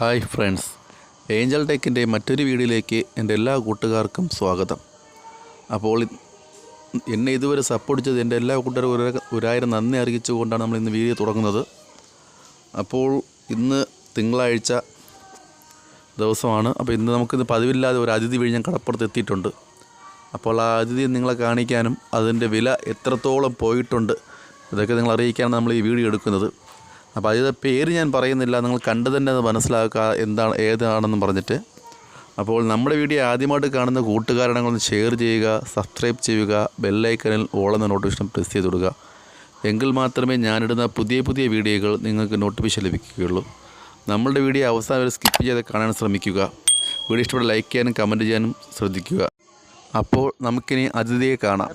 Hi friends. Angel ടെക്കിന്റെ മറ്റൊരു വീഡിയോയിലേക്ക് എന്റെ എല്ലാ കൂട്ടുകാർക്കും സ്വാഗതം. അപ്പോൾ എന്നെ ഇതുവരെ സപ്പോർട്ട് ചെയ്ത് എന്റെ എല്ലാ കൂട്ടുകാർക്കും ഒരു ഒരായിരം നന്ദി അറിയിച്ചുകൊണ്ടാണ് നമ്മൾ ഇന്ന് വീഡിയോ തുടങ്ങുന്നത്. അപ്പോൾ ഇന്ന് തിങ്കളാഴ്ച ദിവസമാണ്. അപ്പോൾ ഇന്ന് നമുക്കിന്ന് പതിവില്ലാതെ ഒരു അതിഥി വഴി ഞാൻ കടപ്പുറത്ത് എത്തിയിട്ടുണ്ട്. അപ്പോൾ ആ അതിഥി നിങ്ങളെ കാണിക്കാനും അതിന്റെ വില എത്രത്തോളം പോയിട്ടുണ്ട് ഇതൊക്കെ നിങ്ങൾ അറിയിക്കാനാണ് നമ്മൾ ഈ വീഡിയോ എടുക്കുന്നത്. അപ്പോൾ അതിന്റെ പേര് ഞാൻ പറയുന്നില്ല. നിങ്ങൾ കണ്ടു തന്നെ അത് മനസ്സിലാക്കുക എന്താണ് ഏതാണെന്ന് പറഞ്ഞിട്ട്. അപ്പോൾ നമ്മുടെ വീഡിയോ ആദ്യമായിട്ട് കാണുന്ന കൂട്ടുകാരണങ്ങളൊന്ന് ഷെയർ ചെയ്യുക സബ്സ്ക്രൈബ് ചെയ്യുക ബെല്ലൈക്കനിൽ ഓളെന്ന നോട്ടിഫിക്കേഷൻ പ്രസ് ചെയ്ത് കൊടുക്കുക എങ്കിൽ മാത്രമേ ഞാനിടുന്ന പുതിയ പുതിയ വീഡിയോകൾ നിങ്ങൾക്ക് നോട്ടിഫിക്കേഷൻ ലഭിക്കുകയുള്ളൂ. നമ്മളുടെ വീഡിയോ അവസാനം വരെ സ്കിപ്പ് ചെയ്ത് കാണാൻ ശ്രമിക്കുക. വീഡിയോ ഇഷ്ടപ്പെട്ട ലൈക്ക് ചെയ്യാനും കമന്റ് ചെയ്യാനും ശ്രദ്ധിക്കുക. അപ്പോൾ നമുക്കിനി അതിഥിയെ കാണാം.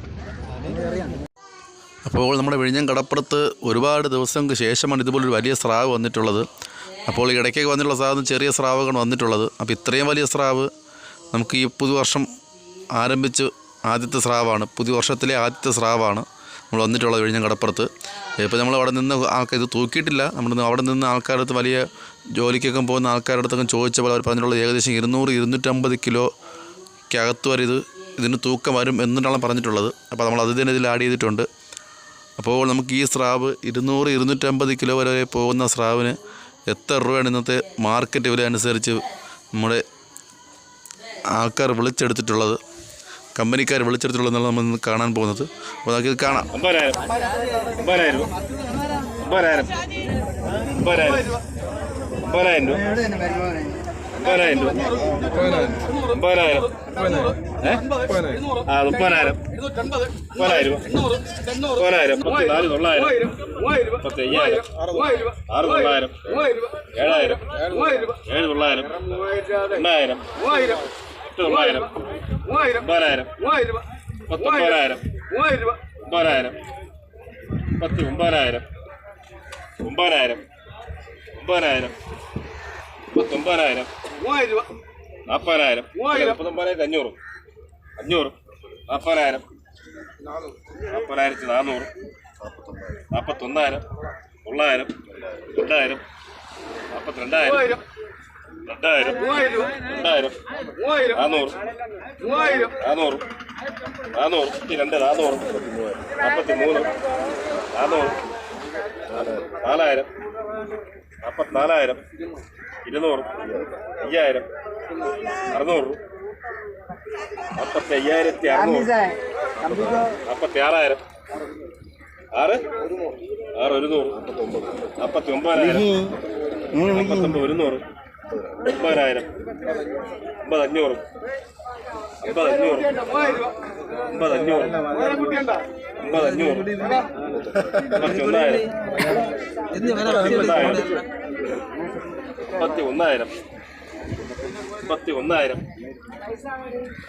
അപ്പോൾ നമ്മുടെ വിഴിഞ്ഞം കടപ്പുറത്ത് ഒരുപാട് ദിവസങ്ങൾക്ക് ശേഷമാണ് ഇതുപോലൊരു വലിയ സ്രാവ് വന്നിട്ടുള്ളത്. അപ്പോൾ ഈ ഇടയ്ക്കൊക്കെ വന്നിട്ടുള്ള സ്രാവ് ചെറിയ സ്രാവുകൾ വന്നിട്ടുള്ളത്. അപ്പോൾ ഇത്രയും വലിയ സ്രാവ് നമുക്ക് ഈ പുതുവർഷം ആരംഭിച്ച് ആദ്യത്തെ സ്രാവാണ്. പുതുവർഷത്തിലെ ആദ്യത്തെ സ്രാവാണ് നമ്മൾ വന്നിട്ടുള്ളത് വിഴിഞ്ഞം കടപ്പുറത്ത്. ഇപ്പോൾ നമ്മൾ അവിടെ നിന്ന് ആൾക്കാർ ഇത് തൂക്കിയിട്ടില്ല. നമ്മൾ അവിടെ നിന്ന് ആൾക്കാരുടെ അടുത്ത് വലിയ ജോലിക്കൊക്കെ പോകുന്ന ആൾക്കാരുടെ അടുത്തൊക്കെ ചോദിച്ചപ്പോൾ അവർ പറഞ്ഞിട്ടുള്ളത് ഏകദേശം ഇരുന്നൂറ് ഇരുന്നൂറ്റമ്പത് കിലോയ്ക്കകത്ത് വരെ ഇത് ഇതിന് തൂക്കം വരും എന്നിട്ടാണ് പറഞ്ഞിട്ടുള്ളത്. അപ്പോൾ നമ്മൾ അത് തന്നെ ഇതിൽ ആഡ് ചെയ്തിട്ടുണ്ട്. അപ്പോൾ നമുക്ക് ഈ സ്രാവ് ഇരുന്നൂറ് ഇരുന്നൂറ്റമ്പത് കിലോ വരെ പോകുന്ന സ്രാവിന് എത്ര രൂപയാണ് ഇന്നത്തെ മാർക്കറ്റ് വില അനുസരിച്ച് നമ്മുടെ ആൾക്കാർ വിളിച്ചെടുത്തിട്ടുള്ളത് കമ്പനിക്കാർ വിളിച്ചെടുത്തിട്ടുള്ളത് നമ്മൾ കാണാൻ പോകുന്നത്. അപ്പോൾ നമുക്ക് കാണാം. ഒമ്പതിനായിരം ഒമ്പതിനായിരം ഒമ്പതിനായിരം ഒമ്പതിനായിരം രൂപ. ഒമ്പതിനായിരം ഏ? ആ മുപ്പതിനായിരം. മുപ്പതിനായിരം രൂപ. മുപ്പതിനായിരം. പത്ത് നാല് തൊള്ളായിരം. പത്ത് അയ്യായിരം. ആറ് തൊള്ളായിരം. ഏഴായിരം. ഏഴ് തൊള്ളായിരം. രണ്ടായിരം. എട്ട് തൊള്ളായിരം. ഒമ്പതിനായിരം. പത്തൊമ്പതിനായിരം. ഒമ്പതിനായിരം. പത്ത് ഒമ്പതിനായിരം. ഒമ്പതിനായിരം. ഒമ്പതിനായിരം. പത്തൊമ്പതിനായിരം. നാൽപ്പതിനായിരം മുപ്പത്തൊമ്പതിനായിരത്തി അഞ്ഞൂറ്. അഞ്ഞൂറ്. നാൽപ്പതിനായിരം നാൽപ്പതിനായിരത്തി നാനൂറ് നാൽപ്പത്തൊന്നായിരം തൊള്ളായിരം. രണ്ടായിരം. നാൽപ്പത്തിരണ്ടായിരം രണ്ടായിരം. രണ്ടായിരം. നാനൂറ് നാനൂറ് നാനൂറ് രണ്ട് നാനൂറ് നാൽപ്പത്തി മൂന്ന് നാനൂറ് നാലായിരം. നാൽപ്പത്തിനാലായിരം ഇരുന്നൂറ്. അയ്യായിരം. അറുന്നൂറ്. നാൽപ്പത്തി അയ്യായിരത്തി അറുന്നൂറ് നാൽപ്പത്തി ആറായിരം ആറ്? ആറ് ഒരുന്നൂറ്. നാൽപ്പത്തി ഒമ്പതിനായിരം നാൽപ്പത്തൊമ്പത് ഒരുന്നൂറ്. ഒമ്പതിനായിരം ഒമ്പത് അഞ്ഞൂറ് ഒമ്പത് അഞ്ഞൂറ് ഒമ്പത് അഞ്ഞൂറ് ഒമ്പത് അഞ്ഞൂറ് അമ്പത്തി ഒന്നായിരം അമ്പത്തി ഒന്നായിരം അമ്പത്തി ഒന്നായിരം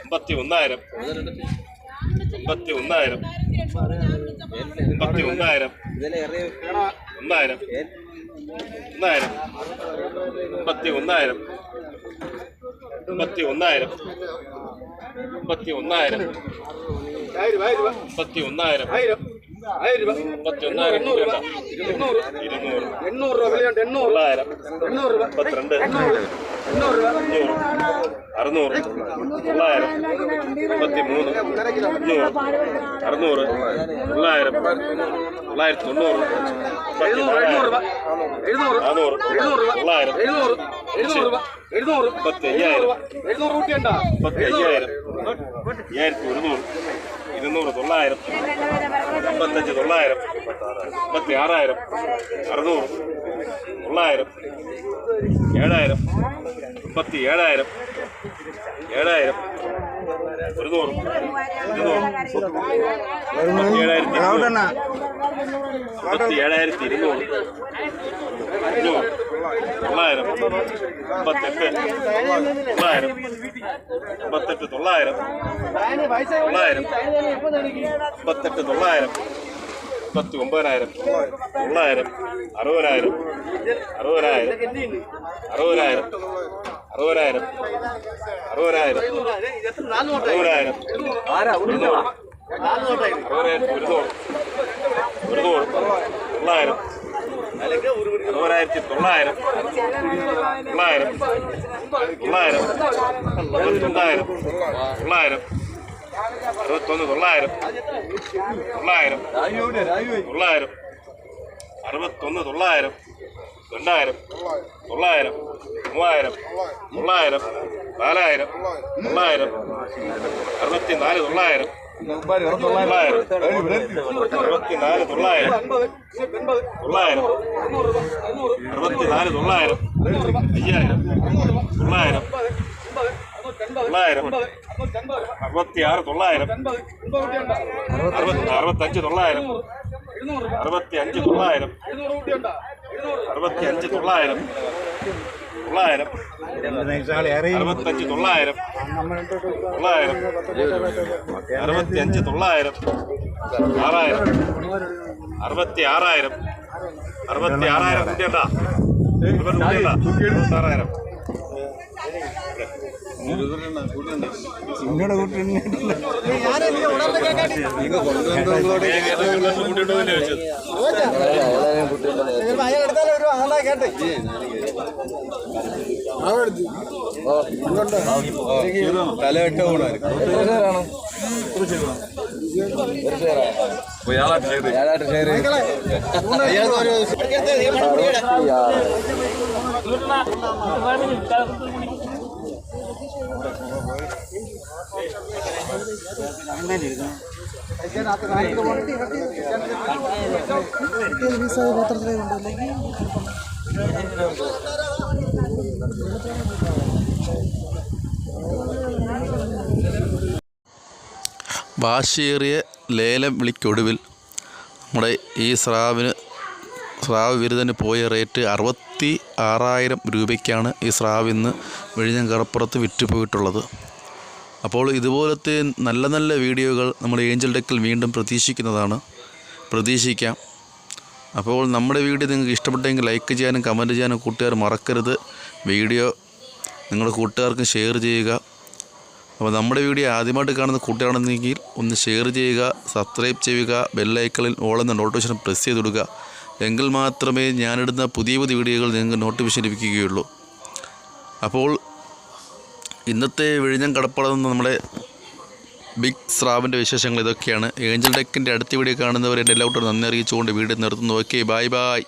അമ്പത്തി ഒന്നായിരം. അമ്പത്തി ഒന്നായിരം. അമ്പത്തി ഒന്നായിരം ഒന്നായിരം ഒന്നായിരം അമ്പത്തി ഒന്നായിരം അമ്പത്തി ഒന്നായിരം അമ്പത്തി ഒന്നായിരം അമ്പത്തി ഒന്നായിരം എണ്ണൂറ് രൂപ വിലയുണ്ട് എണ്ണൂറ് എണ്ണൂറ് രൂപ അമ്പത്തിരണ്ട് എണ്ണൂറ് രൂപ അഞ്ഞൂറ് അറുന്നൂറ് തൊള്ളായിരം അമ്പത്തി മൂന്ന് അഞ്ഞൂറ് അറുന്നൂറ് തൊള്ളായിരം തൊള്ളായിരത്തി തൊണ്ണൂറ് എഴുന്നൂറ് എണ്ണൂറ് രൂപ എഴുന്നൂറ് നാനൂറ് എഴുന്നൂറ് രൂപ തൊള്ളായിരം എഴുന്നൂറ് എഴുന്നൂറ് എഴുന്നൂറ് അയ്യായിരം എഴുന്നൂറ് അയ്യായിരം അയ്യായിരത്തി ഒരുന്നൂറ് ഇരുന്നൂറ് തൊള്ളായിരം അമ്പത്തഞ്ച് തൊള്ളായിരം അമ്പത്തി ആറായിരം അറുന്നൂറ് തൊള്ളായിരം ഏഴായിരം മുപ്പത്തി ഏഴായിരം ഏഴായിരം ഒരുന്നൂറ് ഇരുന്നൂറ് മുപ്പത്തി ഏഴായിരത്തി ഇരുന്നൂറ് അഞ്ഞൂറ് തൊള്ളായിരം അമ്പത്തെട്ട് തൊള്ളായിരം അമ്പത്തെട്ട് തൊള്ളായിരം തൊള്ളായിരം അമ്പത്തെട്ട് തൊള്ളായിരം ഒമ്പതിനായിരം തൊള്ളായിരം അറുപതിനായിരം അറുപതിനായിരം അറുപതിനായിരം അറുപതിനായിരം അറുപതിനായിരം. അറുപതിനായിരം. അറുപതിനായിരത്തി ഒരുന്നൂറ് ഒരുന്നൂറ് തൊള്ളായിരം. അറുപതിനായിരത്തി തൊള്ളായിരം. തൊള്ളായിരം. തൊള്ളായിരം. തൊള്ളായിരം തൊള്ളായിരം. അറുപത്തൊന്ന് തൊള്ളായിരം. തൊള്ളായിരം. തൊള്ളായിരം. അറുപത്തൊന്ന് തൊള്ളായിരം. രണ്ടായിരം തൊള്ളായിരം മൂവായിരം തൊള്ളായിരം നാലായിരം തൊള്ളായിരം അറുപത്തിനാല് തൊള്ളായിരം തൊള്ളായിരം തൊള്ളായിരം അറുപത്തി അറുപത്തഞ്ച് തൊള്ളായിരം അറുപത്തി അഞ്ച് തൊള്ളായിരം അറുപത്തി അഞ്ച് തൊള്ളായിരം. തൊള്ളായിരം. അറുപത്തഞ്ച് തൊള്ളായിരം. അറുപത്തി അഞ്ച് തൊള്ളായിരം. ആറായിരം. അറുപത്തി ആറായിരം അറുപത്തി ആറായിരം ആറായിരം എന്നോട് തല വെട്ട കൂടാണ് ഏഴാട്ട് ഷെയർ ഏഴാട്ട് ഷെയർ ചോദിച്ചത് വാശിയേറിയ ലേലം വിളിക്കൊടുവിൽ നമ്മുടെ ഈ സ്രാവിന് സ്രാവ് വിരുദ്ധന് പോയ റേറ്റ് അറുപത്തി ആറായിരം രൂപയ്ക്കാണ് ഈ സ്രാവ് ഇന്ന് വിഴിഞ്ഞം കടപ്പുറത്ത് വിറ്റുപോയിട്ടുള്ളത്. അപ്പോൾ ഇതുപോലത്തെ നല്ല നല്ല വീഡിയോകൾ നമ്മൾ ഏഞ്ചൽ ഡെക്കിൽ വീണ്ടും പ്രതീക്ഷിക്കുന്നതാണ്. പ്രതീക്ഷിക്കാം. അപ്പോൾ നമ്മുടെ വീഡിയോ നിങ്ങൾക്ക് ഇഷ്ടപ്പെട്ടെങ്കിൽ ലൈക്ക് ചെയ്യാനും കമന്റ് ചെയ്യാനും കൂട്ടുകാർ മറക്കരുത്. വീഡിയോ നിങ്ങളുടെ കൂട്ടുകാർക്ക് ഷെയർ ചെയ്യുക. അപ്പോൾ നമ്മുടെ വീഡിയോ ആദ്യമായിട്ട് കാണുന്ന കൂട്ടുകാരാണെന്നെങ്കിൽ ഒന്ന് ഷെയർ ചെയ്യുക സബ്സ്ക്രൈബ് ചെയ്യുക ബെല്ലൈക്കളിൽ ഓളുന്ന നോട്ടിഫിക്കേഷൻ പ്രസ് ചെയ്ത് കൊടുക്കുക. എങ്കിൽ മാത്രമേ ഞാനിടുന്ന പുതിയ പുതിയ വീഡിയോകൾ നിങ്ങൾക്ക് നോട്ടിഫിക്കേഷൻ ലഭിക്കുകയുള്ളൂ. അപ്പോൾ ഇന്നത്തെ വിഴിഞ്ഞം കടപ്പുറം നമ്മുടെ ബിഗ് സ്രാവിന്റെ വിശേഷങ്ങൾ ഇതൊക്കെയാണ്. ഏഞ്ചൽ ഡെക്കിന്റെ അടുത്ത വീഡിയോ കാണുന്നവരെ എന്റെ എല്ലാവരും നന്ദി അറിയിച്ചുകൊണ്ട് വീഡിയോ നിർത്തുന്നു. Okay bye bye